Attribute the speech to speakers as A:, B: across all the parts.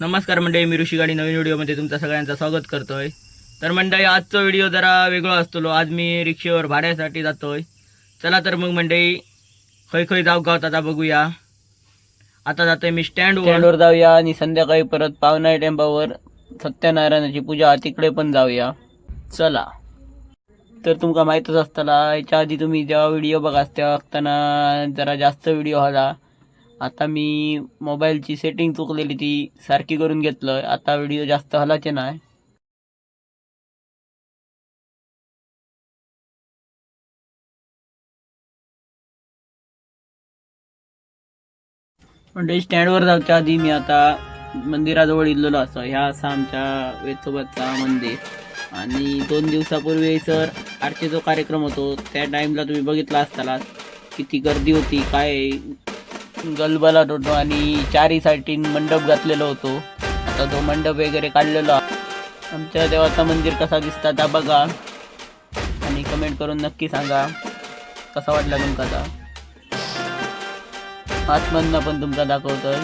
A: नमस्कार मंडळी मी ऋषी गाडी नवीन व्हिडिओमध्ये तुमचं सगळ्यांचं स्वागत करतोय. तर मंडळी आजचा व्हिडिओ जरा वेगळा असतो. आज मी रिक्षेवर भाड्यासाठी जातोय. चला तर मग मंडळी खै खै जाऊ गावत आता बघूया. आता जातोय मी स्टँडवर स्टँडवर जाऊया आणि संध्याकाळी परत पावनाई टेंबावर सत्यनारायणाची पूजा तिकडे पण जाऊया. चला. तर तुमका माहीतच असताना याच्या आधी तुम्ही जेव्हा व्हिडिओ बघा तेव्हा बघताना जरा जास्त व्हिडिओ हला. आता मी मोबाईलची सेटिंग चुकलेली ती सारखी करून घेतलं. आता व्हिडिओ जास्त हलाचे नाही म्हणजे स्टँडवर जाऊच्या आधी मी आता मंदिराजवळ इल्लेलो असं. ह्या असा आमच्या वेतोबाचा मंदिर. आणि दोन दिवसापूर्वी सर आरतीचा कार्यक्रम होतो. त्या टाईमला तुम्ही बघितला असताना किती गर्दी होती काय गलबला होतो आणि चारी साईडीन मंडप घातलेलो होतो. आता तो मंडप वगैरे काढलेला आमच्या देवाचा मंदिर कसा दिसता त्या बघा. आणि कमेंट करून नक्की सांगा. कसा वाटला तुमचा आतमधनं पण तुमचा दाखवतोय.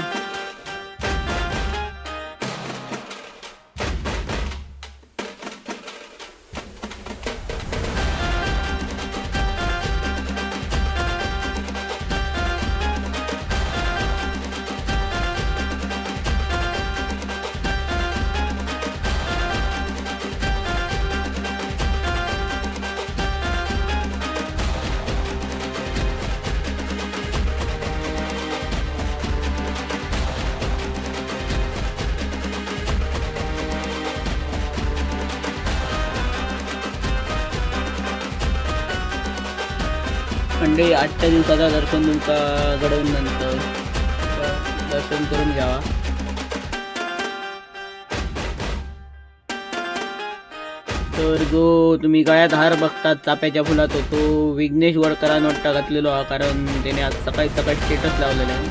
A: म्हणजे आजच्या दिवसाचा दर्शन तुमचा घडवून नंतर दर्शन करून घ्यावा. तर जो तुम्ही गळ्यात हार बघतात चाप्याच्या फुलात तो विघ्नेश वडकरान वाटता घातलेलो हा कारण त्याने आज सकाळी सकाळी स्टेटस लावलेला आहे.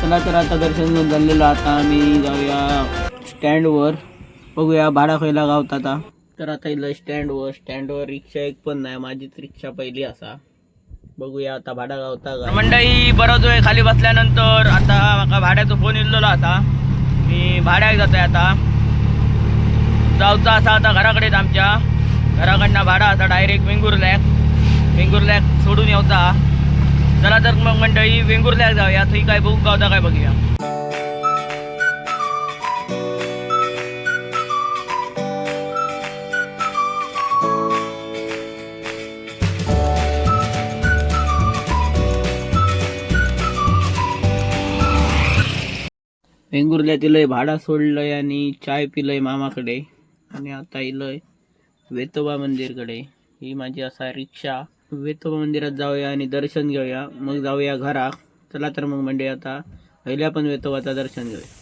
A: चला तर आता दर्शन घेऊन झालेलं आता आम्ही जाऊया स्टँडवर. बघूया भाडा खयला गावता आता तर आता इथलं स्टँडवर स्टँडवर रिक्षा एक पण नाही माझीच रिक्षा पहिली असा. बघूया आता भाडा गावता का. मंडळी बरोच वेळ खाली बसल्यानंतर आता म्हाका भाड्याचो फोन इल्लो असा. मी भाड्याक जातोय आता. जाऊचा असा आता घराकडेच आमच्या. घराकडनं भाडा असा डायरेक्ट वेंगुर्ल्याक वेंगुर्ल्याक सोडून येऊचा. चला तर मग मंडळी वेंगुर्ल्याक जाऊया. थंय काय बघू गावता काय बघूया. वेंगुर्ल्यात इलय भाडा सोडलंय आणि चाय पिलंय मामाकडे. आणि आता इलय वेतोबा मंदिरकडे. ही माझी असा रिक्षा. वेतोबा मंदिरात जाऊया आणि दर्शन घेऊया. मग जाऊया घरा. चला तर मग म्हणजे आता पहिल्या पण वेतोबाचं दर्शन घेऊया.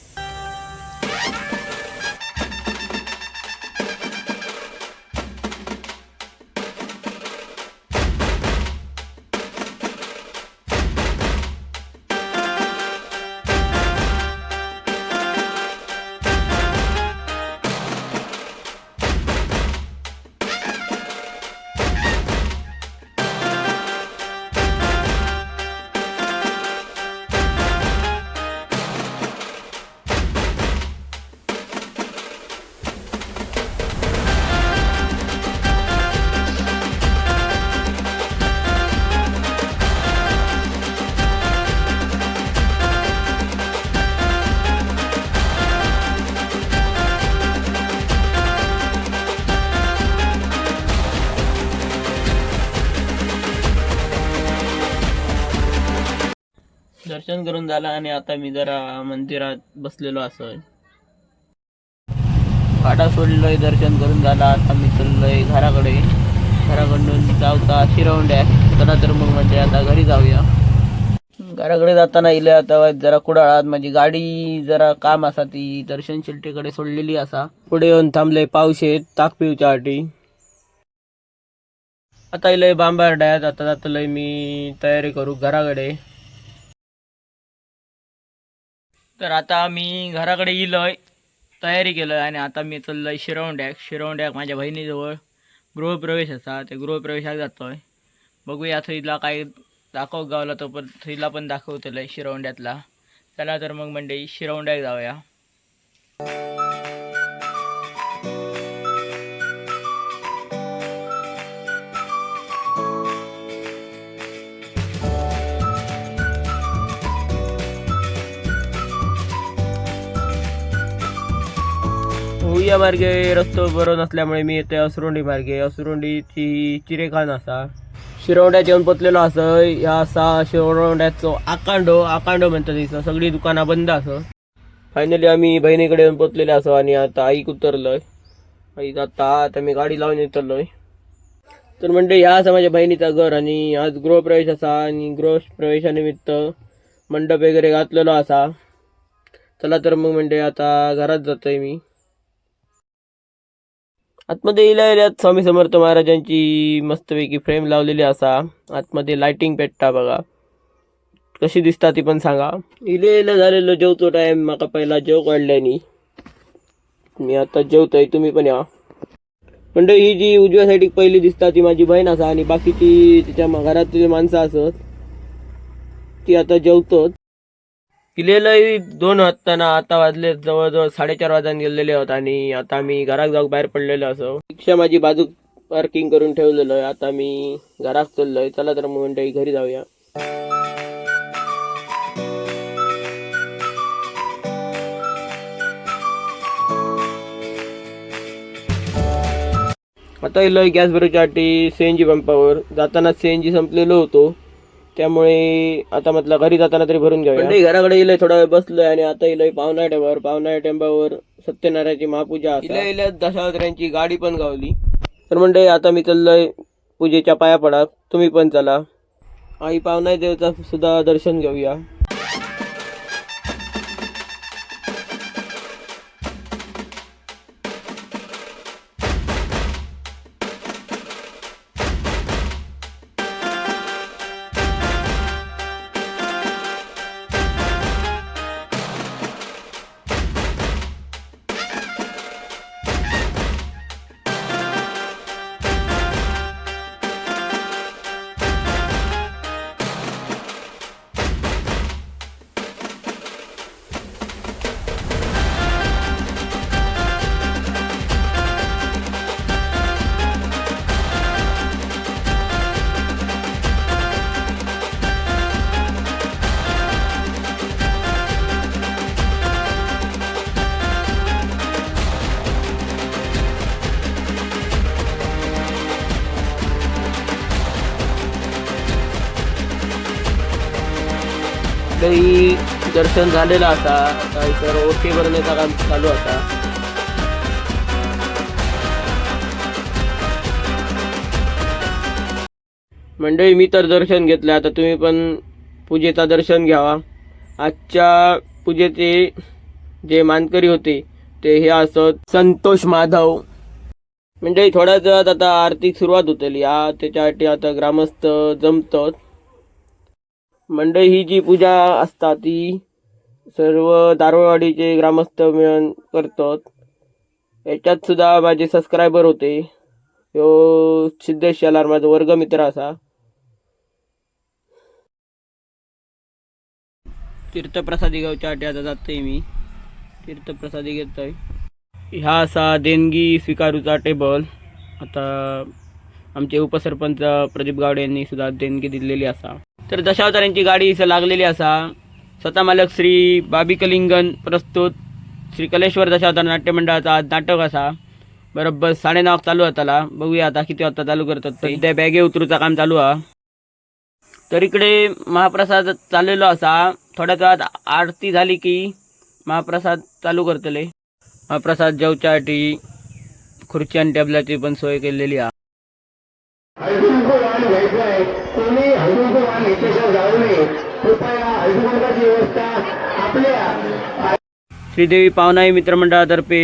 A: दर्शन करून झालं आणि आता मी जरा मंदिरात बसलेलो असं. भाडा सोडलोय दर्शन करून झालं. आता मी चाललोय घराकडे. घराकडून जाऊता शिरवंड्या चला तर मग म्हणजे आता घरी जाऊया. घराकडे जाताना इले आता जरा कुडाळात माझी गाडी जरा काम असा ती दर्शन शिल्टेकडे सोडलेली असा. पुढे येऊन थांबले पावशेत ताक पिवच्यासाठी आता इलय बांबारड्यात आता जातलोय मी तयारी करू घराकडे. तर आता मी घराकडे इलोय तयारी केलं आणि आता मी चाललोय शिरवंड्याक. शिरवंड्याक माझ्या बहिणीजवळ गृहप्रवेश असा ते गृहप्रवेशाक जातोय. बघूया थैला काय दाखव गावला तो पण तिला पण दाखवतेला शिरवंड्यातला. चला तर मग मंडळी शिरवंड्याक जाऊया. होऊया मार्गे रस्तो बरो नसल्यामुळे मी येते असुरोंडी मार्गे. असुरोंडीची चिरेखान असा. शिरवंड्यात येऊन पोतलेलो असं. या असा शिरवंड्याचो आकांडो. आकांडो म्हणतात इथं सगळी दुकानं बंद असं. फायनली आम्ही बहिणीकडे येऊन पोचलेले असो आणि आता आईक उतरलोय. आई जाता. आता मी गाडी लावून उतरलोय. तर म्हणजे ह्या असं माझ्या बहिणीचा घर आणि आज गृहप्रवेश असा आणि गृहप्रवेशानिमित्त मंडप वगैरे घातलेलो असा. चला तर मग म्हणजे आता घरात जातोय मी. आतमध्ये इल्या इल्यात स्वामी समर्थ महाराजांची मस्तपैकी फ्रेम लावलेली असा. आतमध्ये लायटिंग पेटता बघा. कशी दिसता ती पण सांगा. इले इला झालेलो जेवतो टाईम माका पहिला जेव काढल्यानी मी आता जेवतोय तुम्ही पण या. म्हणजे ही जी उजव्या साईडीक पहिली दिसता ती माझी बहीण असा आणि बाकीची तिच्या घरातली माणसं असत ती आता जेवतोच. इलेलंही दोन वाजताना आता वाजले जवळजवळ साडेचार वाजून गेलेले आहोत आणि आता मी घरात जाऊ बाहेर पडलेलो असो. रिक्षा माझी बाजू पार्किंग करून ठेवलेलो आहे. आता मी घरात चाललोय. चला तर मग मंडळी घरी जाऊया. आता इलोय गॅस भरूच्यासाठी सीएनजी पंपावर. जाताना सीएनजी संपलेलो होतो. त्यामुळे आता म्हटलं घरी जाताना तरी भरून घ्यावे घराकडे इलय थोडा वेळ बसलोय आणि आता इलय पावना टेंबावर पावना टेंबावर सत्यनारायणाची महापूजा इल्या इल्या दशावतारांची गाडी पण गावली. तर म्हणजे आता मी चाललोय पूजेच्या पाया पडा तुम्ही पण चला. आई पावना देवचा सुद्धा दर्शन घेऊया. दर्शन झालेलं असा काही सर ओके भरण्याचा काम चालू असा मंडळी मी तर दर्शन घेतलं आता तुम्ही पण पूजेचा दर्शन घ्यावा. आजच्या पूजेचे जे मानकरी होते ते हे असत संतोष माधव. म्हणजे थोड्याच वेळात आता आर्थिक सुरुवात होतली. या त्याच्यासाठी आता ग्रामस्थ जमतात. मंडळी ही जी पूजा असता ती सर्व दारोळवाडीचे ग्रामस्थ मिळून करतात. याच्यात सुद्धा माझे सबस्क्रायबर होते. ह्यो सिद्धेश शेलार माझा वर्गमित्र असा. तीर्थप्रसादी गावच्या आता जातोय मी. तीर्थप्रसादी घेतोय. ह्या असा देणगी स्वीकारूचा टेबल आता आमचे उपसरपंच प्रदीप गावडे यांनी सुद्धा देणगी दिलेली असा. तर दशावतारांची गाडी इथं लागलेली असा. स्वतः मालक श्री बाबी कलिंगन प्रस्तुत श्री कलेश्वर दशावतार नाट्य मंडळाचा आज नाटक असा. बरोबर साडेनऊ चालू होताला बघूया आता किती वाजता चालू करतात ते. त्या बॅगे उतरूचा काम चालू हा तर इकडे महाप्रसाद चाललेलो असा. थोड्याच वेळात आरती झाली की महाप्रसाद चालू करतले. महाप्रसाद जेवच्यासाठी खुर्ची आणि टेबलाची पण सोय केलेली
B: घेतल्याशिवाय जाऊ नये.
A: श्रीदेवी पावनाई मित्रमंडळातर्फे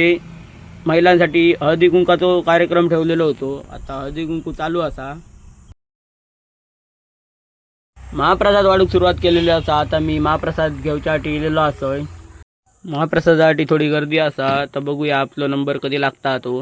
A: महिलांसाठी हळदी कुंकाचा कार्यक्रम ठेवलेलो होतो. आता हळदी कुंकू चालू असा. महाप्रसाद वाढूक सुरुवात केलेली असा. आता मी महाप्रसाद घेवच्यासाठी इलेलो असोय महाप्रसादासाठी थोडी गर्दी असा. तर बघूया आपला नंबर कधी लागता तो.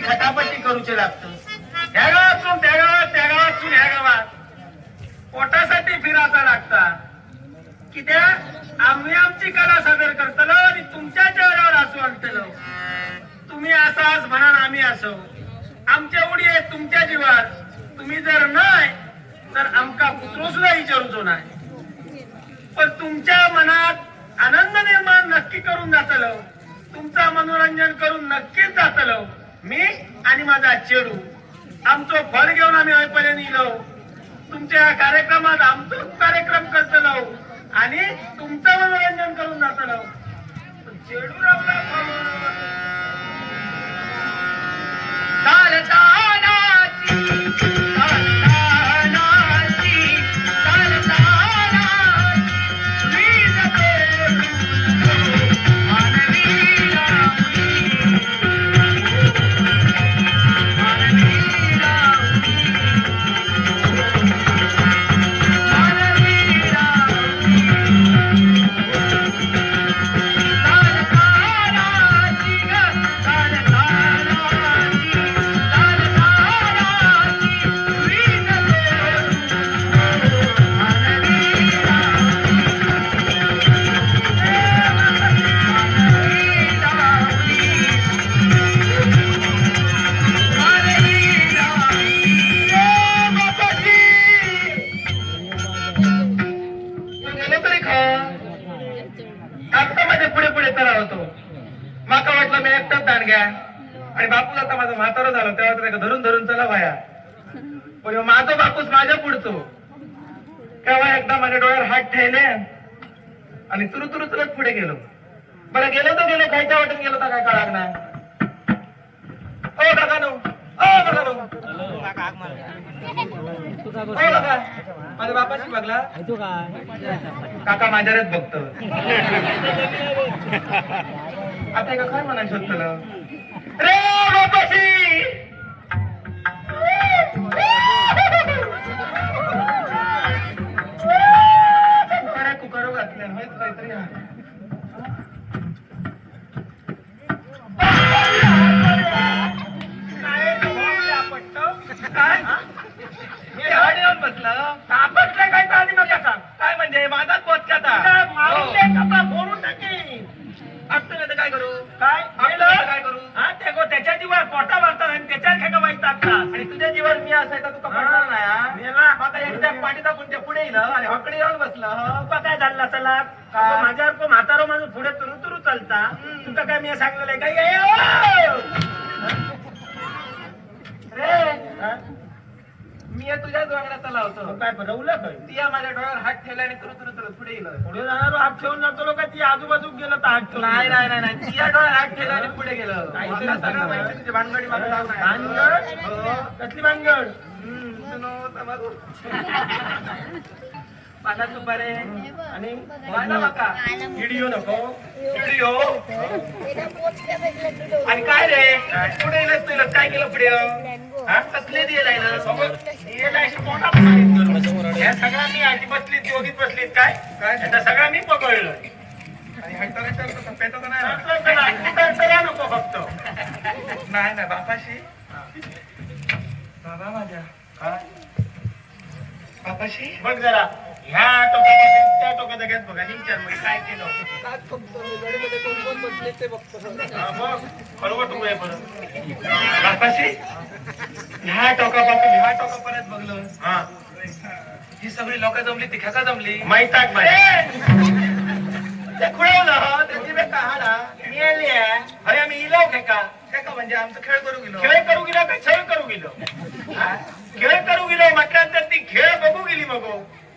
C: खटापट्टी करूचे लागतं. ह्या गावातून त्या गावात त्या गावातून ह्या गावात. पोटासाठी फिरायचा लागता. कित्या? आम्ही आमची कला सादर करतलो आणि तुमच्या चेहऱ्यावर असू आणतलो. तुम्ही असाच म्हणा आम्ही असो. आमच्या उडी आहे तुमच्या जीवात. तुम्ही जर नाही तर आमका कुत्रो सुद्धा विचारूचो नाही. पण तुमच्या मनात आनंद निर्माण नक्की करून जातलो तुमचा मनोरंजन करून नक्कीच जातलो मी आणि माझा चेडू. आमचो फळ घेऊन आम्ही हयपर्यंत निलो तुमच्या या कार्यक्रमात आमचो कार्यक्रम करतलो आणि तुमचं मनोरंजन करून जातलो चेडू रावला चालता म्हातारं झालं तेव्हा तर धरून धरून चला भाया पण माझा बापूस माझ्या पुढचो. तेव्हा एकदा माझ्या डोळ्यावर हात ठेवले आणि तुरु तुरु तुरत पुढे गेलो. बरं गेलो तर गेलो खायच्या वाटून गेलो तर काय कळाग नाही. ओ काका नो ओ काका नो ओ काका. माझ्या बापाशी बघला. काका माझ्यावरच बघतो. आता एका काय म्हणा शोधतलं आपटलं काय तर आधी मग सांग काय म्हणजे माझाच पोचकाता मारून दे कपडा फोडून टाकी आपटलं नाही तर काय करू? काय? आपटलं तर काय करू? हा ते गो त्याच्या जीवावर पोटा भरतात आणि त्याच्यावर खेका वाईट टाकतात आणि तुझ्या जीवावर मी असायचा तुका पडणार नाही हा? मग आता एकदा पाठी टाकून ते पुढे येईल आणि हकडे येऊन बसलं हं.
D: तुका काय झाला चला.
C: काय?
D: माझ्यावर को म्हातारो माझं पुढे तुरु तुरु चालता. तुका काय मी सांगलेलं आहे? काय
C: रे!
D: हा?
C: मी या तुझ्याच वागण्याचा लावतो
D: काय बनवलं काय?
C: ती या माझ्या डोळ्यावर हात ठेवला आणि तुरु तुरु तुरु पुढे येईल
D: पुढे जाणार हात ठेवून जातो लोक ती आजूबाजूक गेलं तर हात ठेवून
C: नाही नाही नाही नाही. तिया डोळ्यात हात ठेवला आणि पुढे गेलं. मला सगळं
D: सांगा.
C: माहिती तुझी भानगडी मला लाव नाही.
D: भानगड?
C: हो.
D: कसली भानगड?
C: हम्म, सुनो तमाकू. पाना सुपारे
D: आणि
C: वाला मका
D: व्हिडिओ नको.
C: व्हिडिओ. आणि काय रे? पुढे येलच तुला. काय केलं पुढे? हा? कसले दिले
D: मोठा काय?
C: काय?
D: आता सगळा मी पकडलं नको फक्त.
C: नाही ना बापाशी. बाबा माझ्या. बापाशी.
D: बघ जरा. ह्या टोकापासून त्या टोकाचा घेत बघा. निचारमध्ये काय केलं? हा, बघ. बरोबर टोक आहे परत.
C: बापाशी. ह्या टोकापासून ह्या टोकापर्यंत बघलं.
D: हा
C: सगळी लोक जमली ती खेका जमली.
D: माहीत आहे
C: ते खुळवलं त्याची बे कहाडा
D: मिळाली आहे.
C: अरे आम्ही इलो खेका. खेका म्हणजे आमचं खेळ करू गेलो.
D: खेळ करू गेलो का? करू गेलो.
C: हा?
D: खेळ करू गेलो म्हटल्यानंतर ती खेळ बघू गेली मग.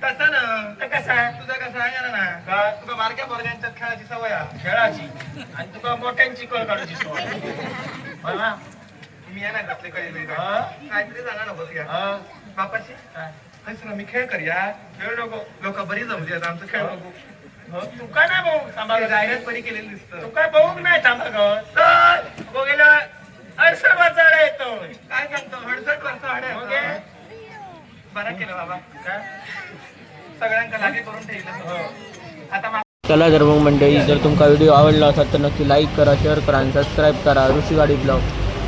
C: तसं ना.
D: तर कसा
C: तुझा कसा आहे? ना.
D: का?
C: तुका बारक्या पोरग्यांच्यात खेळाची सवय.
D: खेळाची आणि तुका मोठ्यांची कळ काढायची सोय हा?
C: मी येणार घातले
D: हा?
C: काहीतरी सांगा नको तुया
D: हा?
C: बापाशी?
D: काय?
C: मी खेळ करूया
D: खेळ नको.
C: लोक बरी जमली आता आमचं खेळ बघू.
D: हो, तुका नाही भाऊ सांभाळ
C: जाहिरात बरी केलेली दिसतं.
D: तू काय बघू नाही थांबा ग तर बघितलं? अडसर वाचायला येतो.
C: काय सांगतो बरं केलं बाबा.
D: काय?
C: सगळ्यांका लागे करून ठेवलं.
D: हो.
C: आता
A: चला तर मग मंडळी जर तुमचा व्हिडिओ आवडला असेल तर नक्की लाईक करा शेअर करा आणि सबस्क्राईब करा. ऋषी गाडी ब्लॉग.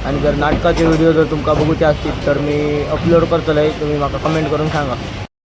A: आणि जर नाटकाचे व्हिडिओ जर तुमका बघूचे असतील तर मी अपलोड करतले तुम्ही म्हाका कमेंट करून सांगा.